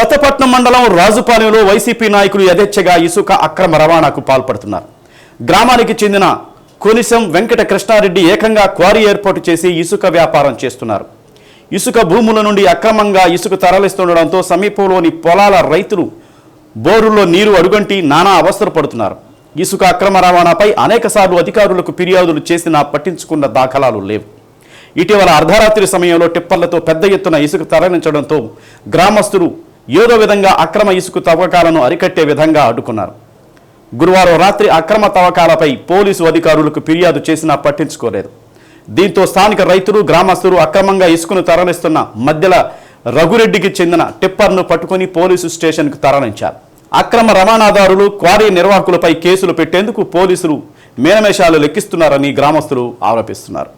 కొత్తపట్నం మండలం రాజుపాలెంలో వైసీపీ నాయకులు యథేచ్ఛగా ఇసుక అక్రమ రవాణాకు పాల్పడుతున్నారు. గ్రామానికి చెందిన కొనిసం వెంకట కృష్ణారెడ్డి ఏకంగా క్వారీ ఏర్పాటు చేసి ఇసుక వ్యాపారం చేస్తున్నారు. ఇసుక భూముల నుండి అక్రమంగా ఇసుక తరలిస్తుండడంతో సమీపంలోని పొలాల రైతులు బోరుల్లో నీరు అడుగంటి నానా అవస్థలు పడుతున్నారు. ఇసుక అక్రమ రవాణాపై అనేకసార్లు అధికారులకు ఫిర్యాదులు చేసినా పట్టించుకున్న దాఖలాలు లేవు. ఇటీవల అర్ధరాత్రి సమయంలో టిప్పర్లతో పెద్ద ఎత్తున ఇసుక తరలించడంతో గ్రామస్తులు ఏదో విధంగా అక్రమ ఇసుక తవ్వకాలను అరికట్టే విధంగా అడ్డుకున్నారు. గురువారం రాత్రి అక్రమ తవ్వకాలపై పోలీసు అధికారులకు ఫిర్యాదు చేసినా పట్టించుకోలేదు. దీంతో స్థానిక రైతులు గ్రామస్తులు అక్రమంగా ఇసుకను తరలిస్తున్న మధ్యల రఘురెడ్డికి చెందిన టిప్పర్ను పట్టుకుని పోలీసు స్టేషన్కు తరలించారు. అక్రమ రవాణాదారులు క్వారీ నిర్వాహకులపై కేసులు పెట్టేందుకు పోలీసులు మేనమేషాలు లెక్కిస్తున్నారని గ్రామస్తులు ఆరోపిస్తున్నారు.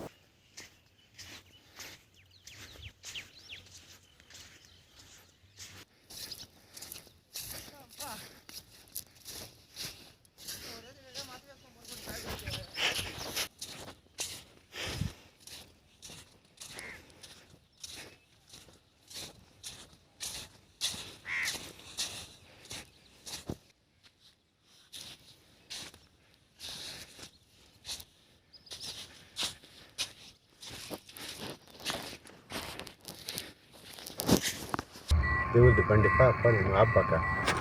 they will depend upon Abbaka.